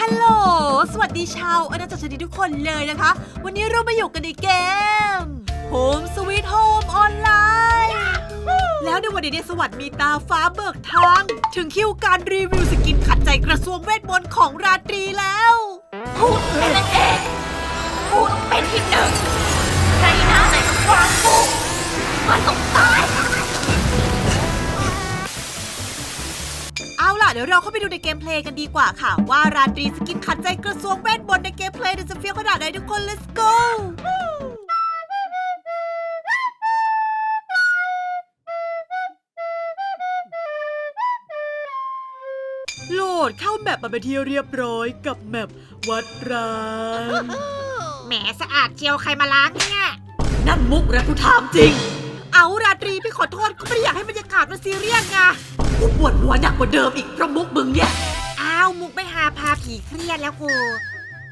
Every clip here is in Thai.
ฮัลโหล สวัสดีชาวอาณาจักรชนิดทุกคนเลยนะคะ วันนี้เรามาอยู่กันในเกม Home Sweet Home ออนไลน์ แล้วในวันนี้เนี่ยสวัสดีมีตาฟ้าเบิกทาง ถึงคิวการรีวิวสกินขัดใจกระทรวงเวทมนต์ของราตรีแล้ว พูดเป็น ดี๋ยวเราเข้าไปดูในเกมเพลย์กันดีกว่าค่ะ ว่าราตรีสกินขัดใจกระทรวงเวทมนต์ในเกมเพลย์เนี่ยจะเฟี้ยวขนาดไหนทุกคน let's go โหลดเข้าแมปมาเป็นที่เรียบร้อยกับแมปวัดร้าง แหมสะอาดเจียวใครมาล้างเนี่ยนั่นมุกนะกูถามจริง เอาราตรีพี่ขอโทษก็ไม่ได้อยากให้บรรยากาศมันซีเรียสไง กูปวดหัวหนักกว่าเดิมอีกเพราะมุกมึงเนี่ยอ้าวมุกไม่หาพาผีเครียดแล้วกู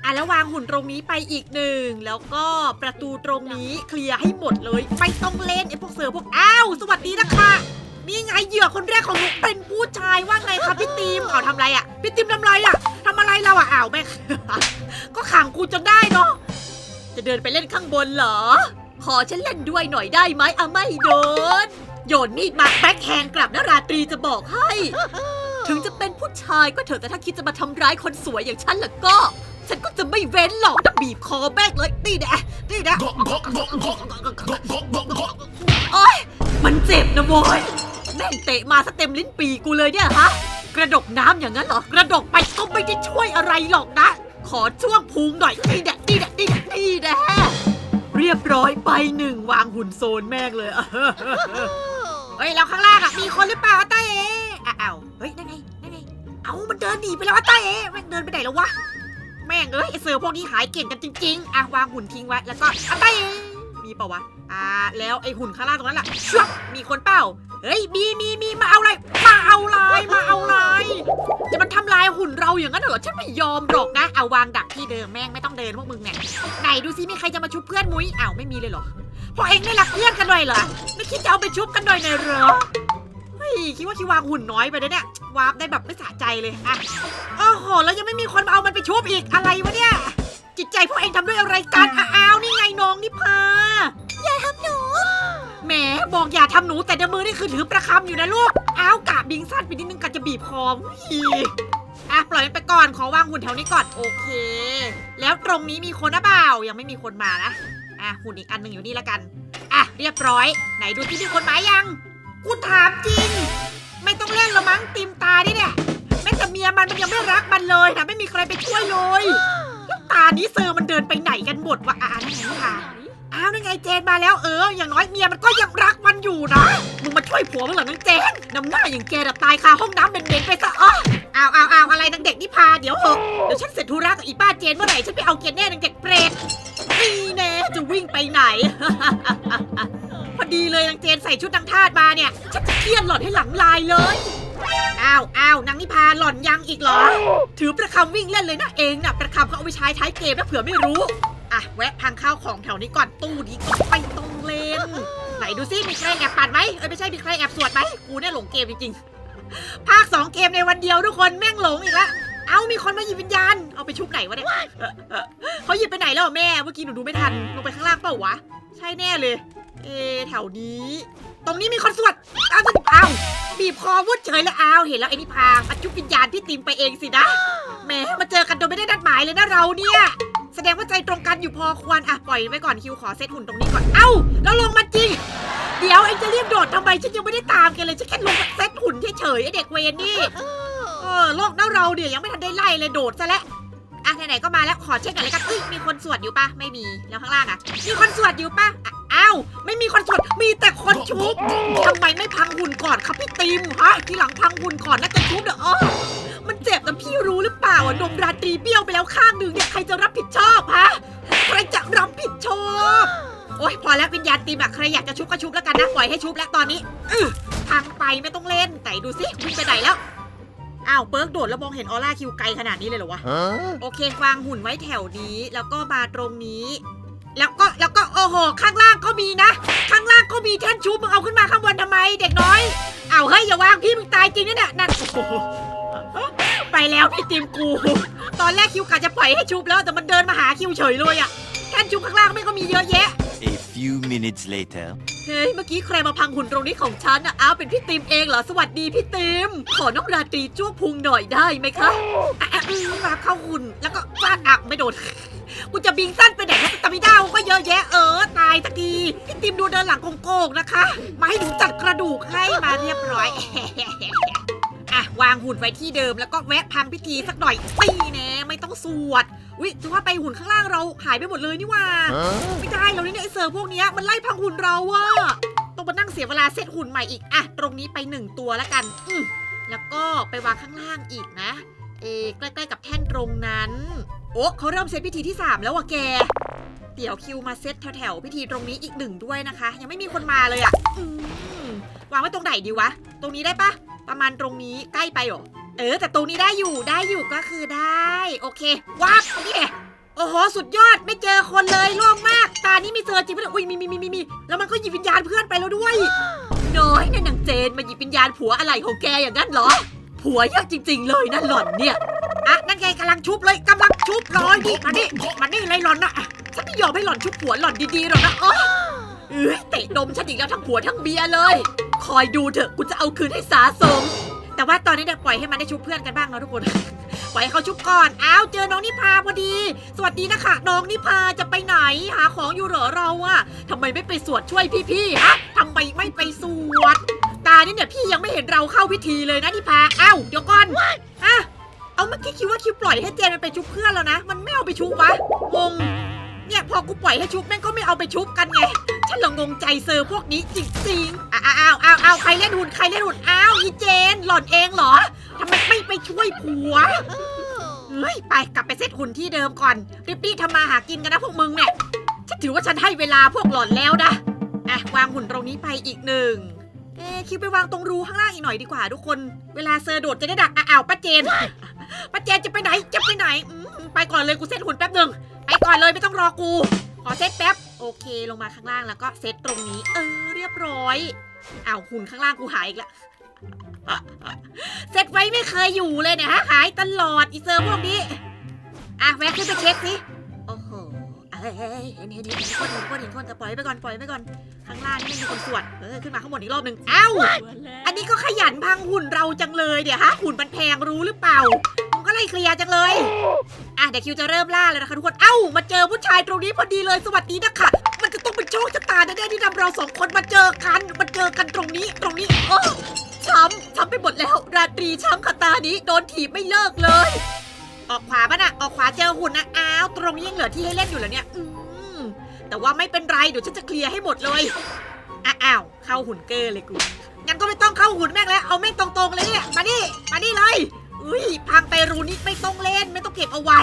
อะแล้ววางหุ่นตรงนี้ไปอีกหนึ่ง แล้วก็ประตูตรงนี้เคลียร์ให้หมดเลย ไม่ต้องเล่นไอ้พวกเสือพวกอ้าวสวัสดีนะคะนี่ไงเหยื่อคนแรกของมุกเป็นผู้ชายว่าไงครับพี่ติมเอาทำไรอะพี่ติมทำไรอะทำอะไรเราอะอ้าวแม่ก็ขังกูจนได้เนาะจะเดินไปเล่นข้างบนเหรอ ขอฉันเล่นด้วยหน่อยได้ไหมอะไม่โดน โยนมีดมาแบ็คแฮนด์กลับนะราตรีจะบอกให้ ถึงจะเป็นผู้ชายก็เถอะแต่ถ้าคิดจะมาทำร้ายคนสวยอย่างฉันล่ะก็ ฉันก็จะไม่เว้นหรอกจะบีบคอแบกเลยนี่แนะนี่นะโอ๊ยมันเจ็บนะโว้ยแม่งเตะมาสเต็มลิ้นปีกูเลยเนี่ยฮะ กระดกน้ำอย่างนั้นเหรอกระดกไปก็ไม่ได้ช่วยอะไรหรอกนะ ขอช่วงพุงหน่อยนี่แหละนี่แหละนี่แหละนี่แหละเรียบร้อยไปหนึ่งวางหุ่นโซนแม่งเลย เฮ้ยแล้วข้างล่างอะมีคนหรือเปล่าตาเอ๋อ้าวเฮ้ยนั่นไงนั่นไง เอามันเดินหนีไปแล้วอะตาเอแม่งเดินไปไหนแล้ววะ แม่งเอ้ยไอ้เสือพวกนี้หายเก่งกันจริงๆอะวางหุ่นทิ้งไว้แล้วก็อะตาเอมีเปล่าวะ อ่า แล้วไอ้หุ่นข้างล่างตรงนั้นล่ะชับมีคนเปล่า เฮ้ย มีมีมีมาเอาอะไร มาเอาลาย มาเอาลาย จะมันทำลายหุ่นเราอย่างนั้นเหรอ ฉันไม่ยอมหรอกนะ เอาวางดักที่เดิมแม่งไม่ต้องเดินพวกมึงเนี่ย ไหนดูซิมีใครจะมาชุบเพื่อนมุ้ยอ้าวไม่มีเลยเหรอ พอเองไม่รักเพื่อนกันหน่อยเหรอ ไม่คิดจะเอาไปชุบกันหน่อยเลยเหรอ เฮ้ย คิดว่าคิวางหุ่นน้อยไปนะเนี่ยวาร์ปได้แบบไม่สะใจเลยอะโอ้โห แล้วยังไม่มีคนมาเอามันไปชุบอีก อะไรวะเนี่ย จิตใจพวกเองทำด้วยอะไรกันอะอ้าวนี่ไงน้องนิพาอย่าทำหนู แหมบอกอย่าทำหนูแต่ในมือนี่คือถือประคำอยู่นะลูก อ้าวกาบิงสั้นไปนิดนึงกัจะบีบคอวิอะปล่อยมันไปก่อน ขอวางหุ่นแถวนี้ก่อน โอเค แล้วตรงนี้มีคนหรือเปล่า ยังไม่มีคนมานะ อะหุ่นอีกอันหนึ่งอยู่นี่ละกัน อะเรียบร้อย ไหนดูที่มีคนมายัง กูถามจริง ไม่ต้องเล่นละมั้งติมตาดิเนี่ยแม้แต่เมียมันมันยังไม่รักมันเลยนะไม่มีใครไปช่วยเลยแล้วตานี้เซอร์มันเดินไปไหนกันหมดวะอ่านั่นค่ะอ้าวนั่นไงเจนมาแล้วเออ อย่างน้อยเมียมันก็ยังรักมันอยู่นะมึงมาช่วยผัวมึงเหรอนางเจนน้ำหน้าอย่างแกน่ะตายคาห้องน้ำเบนๆไปซะอ้ออ้าวอ้าวอ้าวอะไรนางเด็กนี่พาเดี๋ยวเหอะเดี๋ยวฉันเสร็จธุระกับอีป้าเจนเมื่อไหร่ฉันไปเอาเกณฑ์แน่นางเด็กเปรตนี่แน่ วิ่งไปไหน พอดีเลยนางเจนใส่ชุดนางทาสมาเนี่ยฉันจะเครียดหล่อนให้หลังลายเลยอ้าวอ้าวนางนิพาหล่อนยังอีกเหรอ ถือประคำวิ่งเล่นเลยนะเองนะประคำเขาเอาไปใช้ท้ายเกมนะเผื่อไม่รู้ อะแวะพังข้าวของแถวนี้ก่อนตู้นี้ก็ไปตรงเลนไหนดูซิมีใครแอบปั่นไหมเอ้ยไม่ใช่มีใครแอบสวดไหมกูเนี่ยหลงเกมจริงๆภาคสองเกมในวันเดียวทุกคนแม่งหลงอีกละ เอ้ามีคนมาหยิบวิญญาณ เอาไปชุบไหนวะเนี่ยเอ่อเอ่อเขาหยิบไปไหนแล้วอะแม่ เมื่อกี้หนูดูไม่ทัน ลงไปข้างล่างเปล่าวะ ใช่แน่เลย เอะแถวนี้ ตรงนี้มีคนสวดอ้าวอ้าวบีบคอวุดเฉยแล้วอ้าวเห็นแล้วไอ้นี่พามาจุบวิญญาณพี่ติมไปเองสินะ แหมมาเจอกันโดยไม่ได้นัดหมายเลยนะเราเนี่ย แสดงว่าใจตรงกันอยู่พอควร อะ ปล่อยไว้ก่อนคิวขอเซตหุ่นตรงนี้ก่อน เอ้า แล้วลงมาจริง เดี๋ยวเอ็งจะรีบโดดทำไมฉันยังไม่ได้ตามแกันเลยฉันแค่ลงมาเซตหุ่นเฉยๆไอเด็กเวนนี่เออโลกหน้าเราเดี๋ยวยังไม่ทันได้ไล่เลยโดดซะแล้วอะไหนๆก็มาแล้วขอเช็คกันเลยกันเอ้ยมีคนสวดอยู่ปะไม่มีแล้วข้างล่างอะมีคนสวดอยู่ปะอะอ้าวไม่มีคนสวดมีแต่คนชุบทำไมไม่พังหุ่นก่อนครับพี่ติมฮะทีหลังพังหุ่นก่อนน่าจะชุบเด้ออมันเจ็บนะพี่รู้หรือเปล่าอะนมราตรีเบี้ยวไปแล้วข้างหนึ่งเนี่ยใครจะรับผิดชอบฮะใครจะรับผิดชอบโอ้ยพอแล้ววิญญาณติมอะใครอยากจะชุบก็ชุบแล้วกันนะปล่อยให้ชุบแล้วตอนนี้อื้อพังไปไม่ต้องเล่นไหนดูสิวิ่งไปไหนแล้ว อ้าวเปิร์กโดดแล้วมองเห็นออร่าคิวไกลขนาดนี้เลยเหรอวะ Huh? โอเควางหุ่นไว้แถวนี้ แล้วก็มาตรงนี้ แล้วก็แล้วก็โอ้โห ข้างล่างก็มีนะ ข้างล่างก็มีแท่นชูมึงเอาขึ้นมาข้างบนทำไม เด็กน้อยอ้าวเฮ้ยอย่าวางพี่มึงตายจริงนะเนี่ยนั่นโอ้โหไปไปแล้วพี่ติมกู ตอนแรกคิวกะจะปล่อยให้ชุบแล้วแต่มันเดินมาหาคิวเฉยเลยอะแค่ชุบข้างล่างไม่ก็มีเยอะแยะ A few minutes later. เฮ้ย เมื่อกี้ใครมาพังหุ่นตรงนี้ของฉันอะอ้าวเป็นพี่ติมเองเหรอ สวัสดีพี่ติม ขอน้องราตรีจ้วงพุงหน่อยได้ไหมคะอะอะอืมมาเข้าหุ่น แล้วก็ฟาดอักไม่โดน กูจะบิงสั้นไปไหนแล้วตามิด้ากูก็เยอะแยะเออ ตายสักทีพี่ติมดูเดินหลังโกงๆนะคะ มาให้หนูจัดกระดูกให้มาเรียบร้อย อะวางหุ่นไว้ที่เดิมแล้วก็แวะพังพิธีสักหน่อยปีแน่ไม่ต้องสวด วิจะว่าไปหุ่นข้างล่างเราหายไปหมดเลยนี่หว่า Huh? ไม่ได้เราเนี่ยไอเซอร์พวกเนี้ยมันไล่พังหุ่นเราอะต้องมานั่งเสียเวลาเซตหุ่นใหม่อีกอะตรงนี้ไปหนึ่งตัวแล้วกัน อืมแล้วก็ไปวางข้างล่างอีกนะ เอใกล้ๆกับแท่นตรงนั้น โอ้เขาเริ่มเซตพิธีที่ 3 แล้วว่ะแก เดี๋ยวคิวมาเซตแถวๆพิธีตรงนี้อีกหนึ่งด้วยนะคะ ยังไม่มีคนมาเลยอะอืมวางไว้ตรงไหนดีวะ ตรงนี้ได้ปะประมาณตรงนี้ใกล้ไปเหรอ เออ แต่ตรงนี้ได้อยู่ได้อยู่ก็คือได้ โอเคว้าบโอเคโอ้โห สุดยอดไม่เจอคนเลยโล่งมาก ตานี้มีเจอจริงไหมเนี่ยอุ้ยมีมีมีมีมีแล้วมันก็หยิบวิญญาณเพื่อนไปแล้วด้วย น้อยนะนนางเจนมาหยิบวิญญาณผัวอะไรของแกอย่างนั้นเหรอ ผัวเยอะจริง ๆ เลยนะหล่อนเนี่ยอะนั่นไงกำลังชุบเลยกำลังชุบรอยดิมาดิมาดิเลยหล่อนนะอะฉันไม่ยอมให้หล่อนชุบผัวหล่อนดีๆหรอกนะอ๋อเอ้ยเตะนมฉันอีกแล้วทั้งผัวทั้งเบียเลย คอยดูเถอะกูจะเอาคืนให้สาสม ว่าตอนนี้เนี่ยปล่อยให้มันได้ชุบเพื่อนกันบ้างเนาะทุกคน ปล่อยให้เขาชุบก่อน อ้าวเจอน้องนิพาพอดี สวัสดีนะคะน้องนิพาจะไปไหน หาของอยู่เหรอเราอะทำไมไม่ไปสวดช่วยพี่ๆฮะทำไมไม่ไปสวด ตานี่เนี่ยพี่ยังไม่เห็นเราเข้าพิธีเลยนะนิพาอ้าวเดี๋ยวก่อนอะเอาเมื่อกี้คิดว่าคิวปล่อยให้เจนมันไปชุบเพื่อนแล้วนะ มันไม่เอาไปชุบวะงงเนี่ยพอกูปล่อยให้ชุบแม่งก็ไม่เอาไปชุบกันไง ฉันละงงใจเซอร์พวกนี้จริงๆ อ้าวอ้าวอ้าวอ้าวใครเล่นหุ่นใครเล่นหุ่นอ้าวอีเจน หล่อนเองเหรอทำไมไม่ไปช่วยผัวเฮ้ยไปกลับไปเซตหุ่นที่เดิมก่อน รีบๆทำมาหากินกันนะพวกมึงเนี่ยฉันถือว่าฉันให้เวลาพวกหล่อนแล้วนะอะวางหุ่นตรงนี้ไปอีกหนึ่งเอ๊คิวไปวางตรงรูข้างล่างอีกหน่อยดีกว่าทุกคน เวลาเซอร์โดดจะได้ดักอ้าวป้าเจนป้าเจนจะไปไหนจะไปไหนไปก่อนเลยกูเซตหุ่นแป๊บหนึ่งไปก่อนเลยไม่ต้องรอกู ขอเซตแป๊บ โอเคลงมาข้างล่างแล้วก็เซตตรงนี้ เออเรียบร้อยอ้าวหุ่นข้างล่างกูหายอีกละเซตไว้ไม่เคยอยู่เลยเนี่ยฮะหายตลอดอีเซอร์พวกนี้อะแวะขึ้นไปเช็คสิโอ้โหเอ้ยเห็นเห็นเห็นเห็นคนเห็นคนเห็นคนแต่ปล่อยไปก่อนปล่อยไปก่อนข้างล่างนี่ไม่มีคนสวดเออขึ้นมาข้างบนอีกรอบหนึ่งเอ้าอันนี้ก็ขยันพังหุ่นเราจังเลยเดี๋ยวฮะหุ่นมันแพงรู้หรือเปล่า มึงก็ไล่เคลียร์จังเลย อะเดี๋ยวคิวจะเริ่มล่าเลยนะคะทุกคน เอ้า มาเจอผู้ชายตรงนี้พอดีเลย สวัสดีนะคะ มันจะต้องเป็นโชคชะตาแน่ๆที่นำเราสองคนมาเจอกัน มาเจอกันตรงนี้ ตรงนี้โอ้ช้ำช้ำไปหมดแล้ว ราตรีช้ำขตานี้ โดนถีบไม่เลิกเลย ออกขวาป่ะนะออกขวาเจอหุ่นนะ อ้าว ตรงนี้ยังเหลือที่ให้เล่นอยู่เหรอเนี่ย อืม แต่ว่าไม่เป็นไร เดี๋ยวฉันจะเคลียร์ให้หมดเลยอะอ้าวเข้าหุ่นเกอร์เลยกูงั้นก็ไม่ต้องเข้าหุ่นแม่งแล้ว เอาแม่งตรงๆเลยเนี่ย มาดิมาดิเลย อุ้ยพังไปรูนี้ไม่ต้องเล่นไม่ต้องเก็บเอาไว้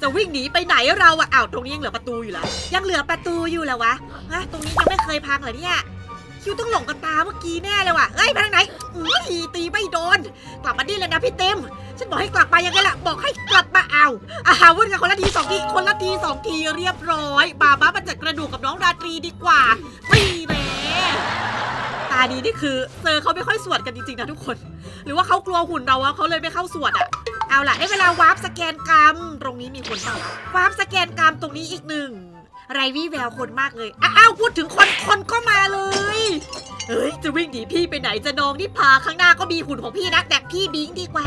จะวิ่งหนีไปไหนเราอะอ้าวตรงนี้ยังเหลือประตูอยู่แล้วยังเหลือประตูอยู่เหรอวะฮะตรงนี้ยังไม่เคยพังเหรอเนี่ยคิวต้องหลงกับตาเมื่อกี้แน่เลยว่ะเฮ้ยไปทางไหนอุ้ยตีไม่โดนกลับมาดิเลยนะพี่เต็ม ฉันบอกให้กลับมายังไงล่ะบอกให้กลับมาเอาอาหาวุ่นกันคนละทีสองทีคนละทีสองทีเรียบร้อยบาบ้ามาจัดกระดูกกับน้องราตรีดีกว่าปีแหม่านี้นี่คือเซอร์เขาไม่ค่อยสวดกันจริงๆนะทุกคน หรือว่าเขากลัวหุ่นเราอะเขาเลยไม่เข้าสวดอะเอาล่ะได้เวลาวาร์ปสแกนกรรม ตรงนี้มีคนเปล่าวาร์ปสแกนกรรมตรงนี้อีกหนึ่งไรวี่แววคนมากเลย อ้าวพูดถึงคนคนก็มาเลย เฮ้ย จะวิ่งหนีพี่ไปไหนจะนองนี่พาข้างหน้าก็มีหุ่นของพี่พี่นะ แต่พี่บิงดีกว่า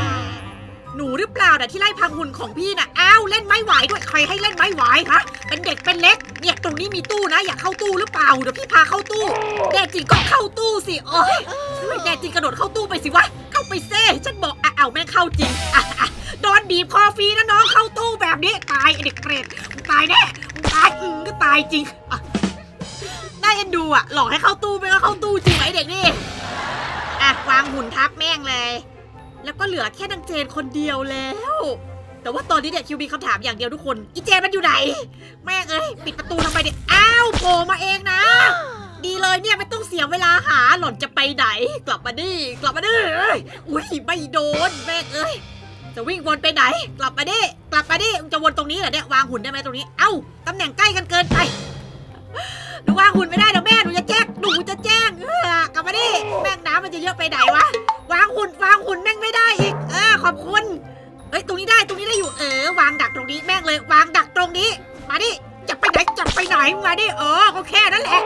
หนูหรือเปล่าน่ะที่ไล่พังหุ่นของพี่น่ะ อ้าวเล่นไม้หวายด้วยใครให้เล่นไม้หวายคะเป็นเด็กเป็นเล็ก เนี่ยตรงนี้มีตู้นะ อยากเข้าตู้หรือเปล่า เดี๋ยวพี่พาเข้าตู้ แน่จริงก็เข้าตู้สิ โอ้ยแน่จริงกระโดดเข้าตู้ไปสิวะ เข้าไปเซ่ฉันบอกอะเอาแม่งเข้าจริงอะอะโดนบีบคอฟรีนะน้องเข้าตู้แบบนี้ตายไอ้เด็กเปรตมึงตายแน่มึงตายอืมก็ตายจริงอะน่าเอ็นดูอะหลอกให้เข้าตู้ไปก็เข้าตู้จริงไหมเด็กนี่อะวางหุ่นทับแม่งเลย แล้วก็เหลือแค่นางเจนคนเดียวแล้ว แต่ว่าตอนนี้เนี่ยคิวมีคำถามอย่างเดียวทุกคน อีเจนมันอยู่ไหน แม่งเอ้ยปิดประตูทำไมเนี่ย อ้าวโผล่มาเองนะ ดีเลยเนี่ยไม่ต้องเสียเวลาหาหล่อนจะไปไหน กลับมาดิกลับมาดิเอ้ยอุ้ยไม่โดนแม่งเอ้ยจะวิ่งวนไปไหน กลับมาดิกลับมาดิมึงจะวนตรงนี้เหรอเนี่ยวางหุ่นได้ไหมตรงนี้ เอ้าตำแหน่งใกล้กันเกินไปหนูวางหุ่นไม่ได้เดี๋ยวแม่หนู แจ้งหนูจะแจ้งเออกลับมาดิแม่งน้ำมันจะเยอะไปไหนวะ วางหุ่นวางหุ่นแม่งไม่ได้อีก เออ ขอบคุณเอ้ย ตรงนี้ได้ ตรงนี้ได้อยู่ เออ วางดักตรงนี้แม่งเลย วางดักตรงนี้ มาดิ จะไปไหน จะไปไหน มาดิเออก็แค่นั้นแหละ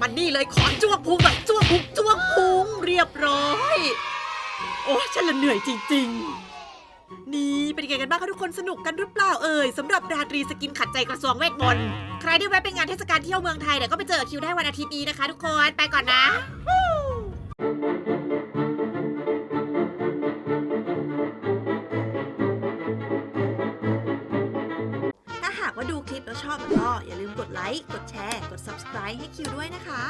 มันนี่เลยขอจ้วงพุงแบบจ้วงพุงจ้วงพุงเรียบร้อย โอ้ฉันละเหนื่อยจริง ๆนี่เป็นยังไงกันบ้างคะทุกคนสนุกกันหรือเปล่าเอ่ยสำหรับราตรีสกินขัดใจกระทรวงเวทมนต์ ใครที่แวะไปงานเทศกาลเที่ยวเมืองไทยเดี๋ยวก็ไปเจอคิวได้วันอาทิตย์นี้นะคะ ทุกคนไปก่อนนะถ้าหากว่าดูคลิปแล้วชอบก็อย่าลืมกดไลค์กดแชร์ กด subscribe ให้คิวด้วยนะคะ